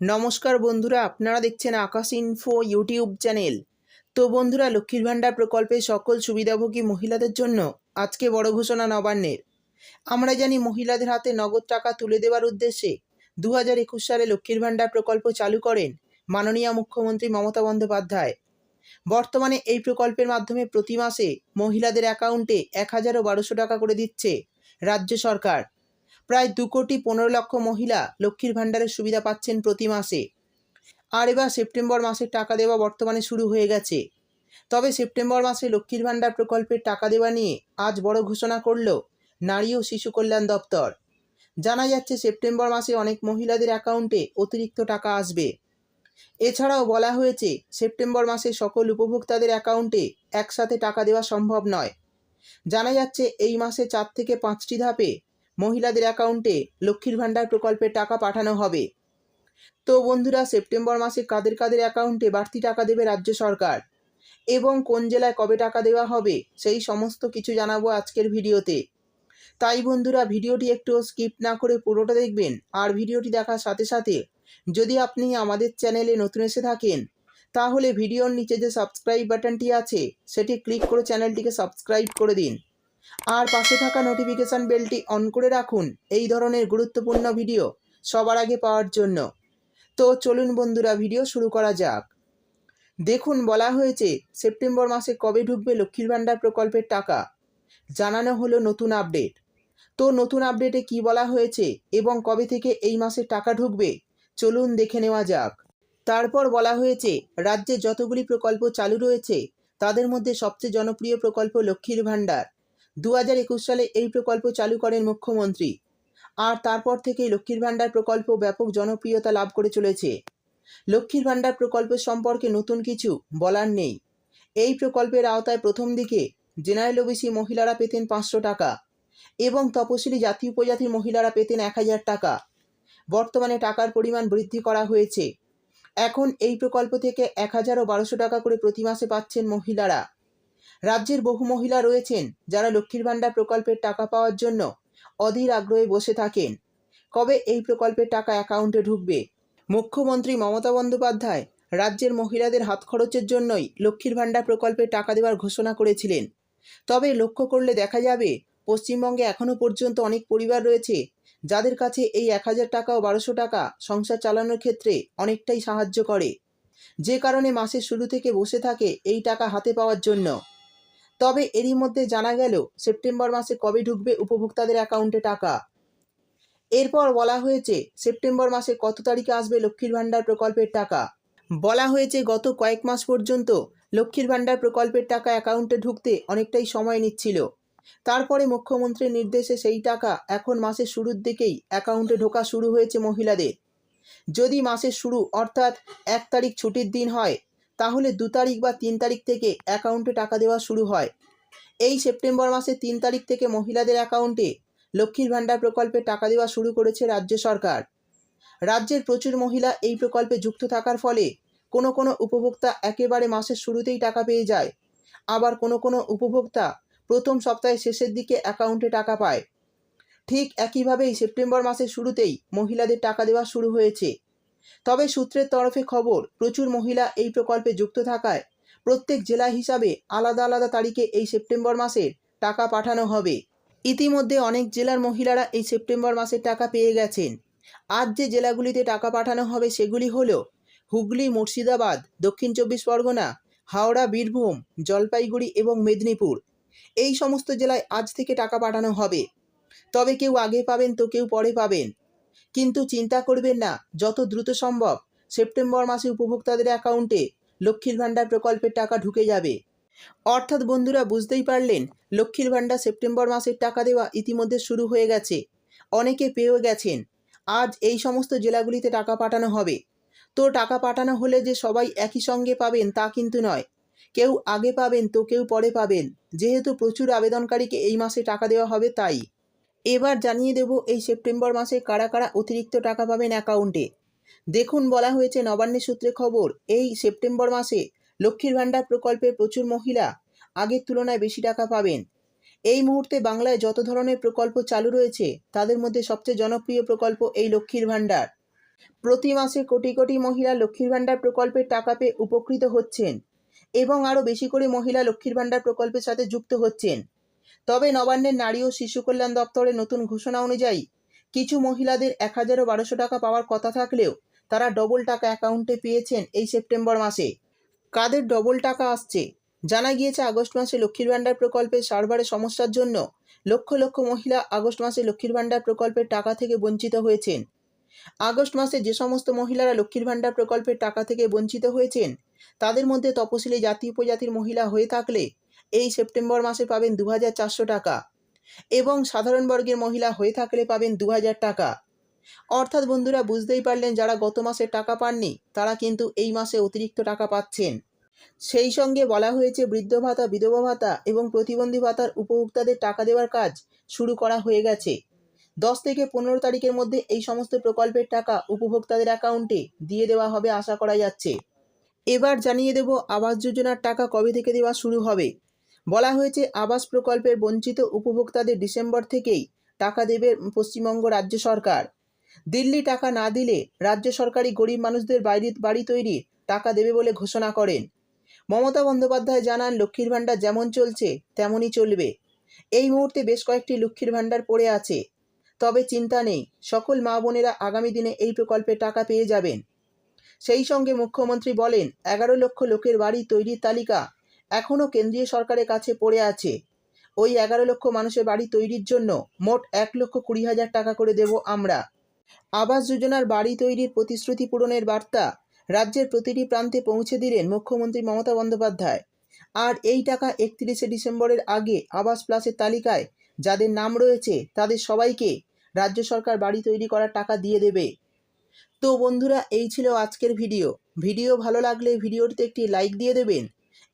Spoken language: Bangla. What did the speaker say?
নমস্কার বন্ধুরা, আপনারা দেখছেন আকাশ ইনফো ইউটিউব চ্যানেল তো বন্ধুরা, লক্ষ্মীর ভাণ্ডার প্রকল্পের সকল সুবিধাভোগী মহিলাদের জন্য আজকে বড় ঘোষণা নবান্নের। আমরা জানি মহিলাদের হাতে নগদ টাকা তুলে দেওয়ার উদ্দেশ্যে দু হাজার একুশ সালে লক্ষ্মীর ভাণ্ডার প্রকল্প চালু করেন মাননীয় মুখ্যমন্ত্রী মমতা বন্দ্যোপাধ্যায়। বর্তমানে এই প্রকল্পের মাধ্যমে প্রতি মাসে মহিলাদের অ্যাকাউন্টে এক হাজারও বারোশো টাকা করে দিচ্ছে রাজ্য সরকার। প্রায় দু কোটি পনেরো লক্ষ মহিলা লক্ষ্মীর ভাণ্ডারের সুবিধা পাচ্ছেন প্রতি মাসে। আর এবার সেপ্টেম্বর মাসে টাকা দেওয়া বর্তমানে শুরু হয়ে গেছে। তবে সেপ্টেম্বর মাসে লক্ষ্মীর ভাণ্ডার প্রকল্পের টাকা দেওয়া নিয়ে আজ বড় ঘোষণা করল নারী ও শিশু কল্যাণ দপ্তর। জানা যাচ্ছে সেপ্টেম্বর মাসে অনেক মহিলাদের অ্যাকাউন্টে অতিরিক্ত টাকা আসবে। এছাড়াও বলা হয়েছে, সেপ্টেম্বর মাসে সকল উপভোক্তাদের অ্যাকাউন্টে একসাথে টাকা দেওয়া সম্ভব নয়। জানা যাচ্ছে, এই মাসে চার থেকে পাঁচটি ধাপে মহিলাদের অ্যাকাউন্টে লক্ষ্মীর ভাণ্ডার প্রকল্পের টাকা পাঠানো হবে। তো বন্ধুরা, সেপ্টেম্বর মাসে কাদের কাদের অ্যাকাউন্টে বাড়তি টাকা দেবে রাজ্য সরকার? এবং কোন জেলায় কবে টাকা দেওয়া হবে, সেই সমস্ত কিছু জানাব আজকের ভিডিওতে। তাই বন্ধুরা, ভিডিওটি একটু স্কিপ না করে পুরোটা দেখবেন, আর ভিডিওটি দেখার সাথে সাথে যদি আপনি আমাদের চ্যানেলে নতুন এসে থাকেন, তাহলে ভিডিওর নিচে যে সাবস্ক্রাইব বাটনটি আছে, সেটি ক্লিক করে চ্যানেলটিকে সাবস্ক্রাইব করে দিন। আর পাশে থাকা নোটিফিকেশান বেলটি অন করে রাখুন। এই ধরনের গুরুত্বপূর্ণ ভিডিও সবার আগে পাওয়ার জন্য। তো চলুন বন্ধুরা ভিডিও শুরু করা যাক। দেখুন, বলা হয়েছে সেপ্টেম্বর মাসে কবে ঢুকবে লক্ষ্মীর ভাণ্ডার প্রকল্পের টাকা? জানানো হলো নতুন আপডেট তো নতুন আপডেটে কি বলা হয়েছে এবং কবে থেকে এই মাসে টাকা ঢুকবে? চলুন দেখে নেওয়া যাক। তারপর বলা হয়েছে, রাজ্যে যতগুলি প্রকল্প চালু রয়েছে, তাদের মধ্যে সবচেয়ে জনপ্রিয় প্রকল্প লক্ষ্মীর ভাণ্ডার। দু হাজার একুশ সালে এই প্রকল্প চালু করেন মুখ্যমন্ত্রী। আর তারপর থেকেই লক্ষ্মীর ভাণ্ডার প্রকল্প ব্যাপক জনপ্রিয়তা লাভ করে চলেছে। লক্ষ্মীর ভাণ্ডার প্রকল্প সম্পর্কে নতুন কিছু বলার নেই। এই প্রকল্পের আওতায় প্রথম দিকে জেনারেল ওবিসি মহিলারা পেতেন পাঁচশো টাকা এবং তপশিলি জাতি উপজাতির মহিলারা পেতেন এক হাজার টাকা। বর্তমানে টাকার পরিমাণ বৃদ্ধি করা হয়েছে। এখন এই প্রকল্প থেকে এক হাজার ও বারোশো টাকা করে প্রতি মাসে পাচ্ছেন মহিলারা। রাজ্যের বহু মহিলা রয়েছেন যারা লক্ষ্মীর ভাণ্ডার প্রকল্পের টাকা পাওয়ার জন্য অধীর আগ্রহে বসে থাকেন। কবে এই প্রকল্পের টাকা অ্যাকাউন্টে ঢুকবে? মুখ্যমন্ত্রী মমতা বন্দ্যোপাধ্যায় রাজ্যের মহিলাদের হাত খরচের জন্যই লক্ষ্মীর ভাণ্ডার প্রকল্পে টাকা দেওয়ার ঘোষণা করেছিলেন। তবে লক্ষ্য করলে দেখা যাবে, পশ্চিমবঙ্গে এখনও পর্যন্ত অনেক পরিবার রয়েছে যাদের কাছে এই এক হাজার টাকা ও বারোশো টাকা সংসার চালানোর ক্ষেত্রে অনেকটাই সাহায্য করে। যে কারণে মাসের শুরু থেকে বসে থাকে এই টাকা হাতে পাওয়ার জন্য। তবে এরই মধ্যে জানা গেল, সেপ্টেম্বর মাসে কবে ঢুকবে উপভোক্তাদের অ্যাকাউন্টে টাকা। এরপর বলা হয়েছে, সেপ্টেম্বর মাসে কত তারিখে আসবে লক্ষ্মীর ভাণ্ডার প্রকল্পের টাকা? বলা হয়েছে, গত কয়েক মাস পর্যন্ত লক্ষ্মীর ভাণ্ডার প্রকল্পের টাকা অ্যাকাউন্টে ঢুকতে অনেকটাই সময় নিচ্ছিল। তারপরে মুখ্যমন্ত্রীর নির্দেশে সেই টাকা এখন মাসের শুরুর দিকেই অ্যাকাউন্টে ঢোকা শুরু হয়েছে মহিলাদের। যদি মাসের শুরু, অর্থাৎ এক তারিখ ছুটির দিন হয় তাহলে দু তারিখ বা তিন তারিখ থেকে অ্যাকাউন্টে টাকা দেওয়া শুরু হয়। এই সেপ্টেম্বর মাসে তিন তারিখ থেকে মহিলাদের অ্যাকাউন্টে লক্ষ্মীর ভাণ্ডার প্রকল্পে টাকা দেওয়া শুরু করেছে রাজ্য সরকার। রাজ্যের প্রচুর মহিলা এই প্রকল্পে যুক্ত থাকার ফলে কোনো কোনো উপভোক্তা একেবারে মাসের শুরুতেই টাকা পেয়ে যায়। আবার কোনো কোনো উপভোক্তা প্রথম সপ্তাহের শেষের দিকে অ্যাকাউন্টে টাকা পায়। ঠিক একইভাবেই সেপ্টেম্বর মাসের শুরুতেই মহিলাদের টাকা দেওয়া শুরু হয়েছে। তবে সূত্রের তরফে খবর, প্রচুর মহিলা এই প্রকল্পে যুক্ত থাকায় প্রত্যেক জেলা হিসাবে আলাদা আলাদা তারিখে এই সেপ্টেম্বর মাসের টাকা পাঠানো হবে। ইতিমধ্যে অনেক জেলার মহিলারা এই সেপ্টেম্বর মাসের টাকা পেয়ে গেছেন। আজ যে জেলাগুলিতে টাকা পাঠানো হবে সেগুলি হল হুগলি, মুর্শিদাবাদ, দক্ষিণ চব্বিশ পরগনা, হাওড়া, বীরভূম, জলপাইগুড়ি এবং মেদিনীপুর। এই সমস্ত জেলায় আজ থেকে টাকা পাঠানো হবে। তবে কেউ আগে পাবেন, তো কেউ পরে পাবেন। কিন্তু চিন্তা করবেন না, যত দ্রুত সম্ভব। সেপ্টেম্বর মাসে উপভোক্তাদের অ্যাকাউন্টে লক্ষ্মীর ভাণ্ডার প্রকল্পের টাকা ঢুকে যাবে। অর্থাৎ বন্ধুরা, বুঝতেই পারলেন, লক্ষ্মীর ভাণ্ডার সেপ্টেম্বর মাসের টাকা দেওয়া ইতিমধ্যে শুরু হয়ে গেছে। অনেকে পেয়েও গেছেন। আজ এই সমস্ত জেলাগুলিতে টাকা পাঠানো হবে। তো টাকা পাঠানো হলে যে সবাই একই সঙ্গে পাবেন তা কিন্তু নয়। কেউ আগে পাবেন, তো কেউ পরে পাবেন। যেহেতু প্রচুর আবেদনকারীকে এই মাসে টাকা দেওয়া হবে তাই। এবার জানিয়ে দেব এই সেপ্টেম্বর মাসে কারা কারা অতিরিক্ত টাকা পাবেন অ্যাকাউন্টে। দেখুন, বলা হয়েছে নবান্নের সূত্রে খবর, এই সেপ্টেম্বর মাসে লক্ষ্মীর ভাণ্ডার প্রকল্পে প্রচুর মহিলা আগের তুলনায় বেশি টাকা পাবেন। এই মুহূর্তে বাংলায় যত ধরনের প্রকল্প চালু রয়েছে, তাদের মধ্যে সবচেয়ে জনপ্রিয় প্রকল্প এই লক্ষ্মীর ভাণ্ডার। প্রতি মাসে কোটি কোটি মহিলা লক্ষ্মীর ভাণ্ডার প্রকল্পের টাকা পেয়ে উপকৃত হচ্ছেন এবং আরও বেশি করে মহিলা লক্ষ্মীর ভাণ্ডার প্রকল্পের সাথে যুক্ত হচ্ছেন। তবে নবান্নের নারী ও শিশু কল্যাণ দপ্তরের নতুন ঘোষণা অনুযায়ী, কিছু মহিলাদের এক হাজারও বারোশো টাকা পাওয়ার কথা থাকলেও তারা ডবল টাকা অ্যাকাউন্টে পেয়েছেন এই সেপ্টেম্বর মাসে। কাদের ডবল টাকা আসছে? জানা গিয়েছে আগস্ট মাসে লক্ষ্মীর ভাণ্ডার প্রকল্পের সার্ভারের সমস্যার জন্য লক্ষ লক্ষ মহিলা আগস্ট মাসে লক্ষ্মীর ভাণ্ডার প্রকল্পের টাকা থেকে বঞ্চিত হয়েছেন। আগস্ট মাসে যে সমস্ত মহিলারা লক্ষ্মীর ভাণ্ডার প্রকল্পের টাকা থেকে বঞ্চিত হয়েছেন, তাদের মধ্যে তপশিলি জাতি উপজাতির মহিলা হয়ে থাকলে এই সেপ্টেম্বর মাসে পাবেন দু হাজার চারশো টাকা এবং সাধারণ বর্গের মহিলা হয়ে থাকলে পাবেন দু হাজার টাকা। অর্থাৎ বন্ধুরা বুঝতেই পারলেন যারা গত মাসে টাকা পাননি, তারা কিন্তু এই মাসে অতিরিক্ত টাকা পাচ্ছেন। সেই সঙ্গে বলা হয়েছে বৃদ্ধ ভাতা, বিধবা ভাতা এবং প্রতিবন্ধী ভাতার উপভোক্তাদের টাকা দেওয়ার কাজ শুরু করা হয়ে গেছে। দশ থেকে পনেরো তারিখের মধ্যে এই সমস্ত প্রকল্পের টাকা উপভোক্তাদের অ্যাকাউন্টে দিয়ে দেওয়া হবে আশা করা যাচ্ছে। এবার জানিয়ে দেব আবাস যোজনার টাকা কবে থেকে দেওয়া শুরু হবে। বলা হয়েছে, আবাস প্রকল্পের বঞ্চিত উপভোক্তাদের ডিসেম্বর থেকেই টাকা দেবে পশ্চিমবঙ্গ রাজ্য সরকার। দিল্লি টাকা না দিলে রাজ্য সরকারি গরিব মানুষদের বাড়ি বাড়ি তৈরি টাকা দেবে বলে ঘোষণা করেন। মমতা বন্দ্যোপাধ্যায় জানান, লক্ষ্মীর ভাণ্ডার যেমন চলছে, তেমনই চলবে। এই মুহূর্তে বেশ কয়েকটি লক্ষ্মীর ভাণ্ডার পড়ে আছে। তবে চিন্তা নেই, সকল মা বোনেরা আগামী দিনে এই প্রকল্পে টাকা পেয়ে যাবেন। সেই সঙ্গে মুখ্যমন্ত্রী বলেন, এগারো লক্ষ লোকের বাড়ি তৈরির তালিকা এখনও কেন্দ্রীয় সরকারের কাছে পড়ে আছে। ওই এগারো লক্ষ মানুষের বাড়ি তৈরির জন্য মোট এক লক্ষ কুড়ি হাজার টাকা করে দেব আমরা। আবাস যোজনার বাড়ি তৈরির প্রতিশ্রুতি পূরণের বার্তা রাজ্যের প্রতিটি প্রান্তে পৌঁছে দিলেন মুখ্যমন্ত্রী মমতা বন্দ্যোপাধ্যায়। আর এই টাকা একত্রিশে ডিসেম্বরের আগে আবাস প্লাসের তালিকায় যাদের নাম রয়েছে তাদের সবাইকে রাজ্য সরকার বাড়ি তৈরি করার টাকা দিয়ে দেবে। তো বন্ধুরা, এই ছিল আজকের ভিডিও। ভিডিও ভালো লাগলে ভিডিওটিতে একটি লাইক দিয়ে দেবেন।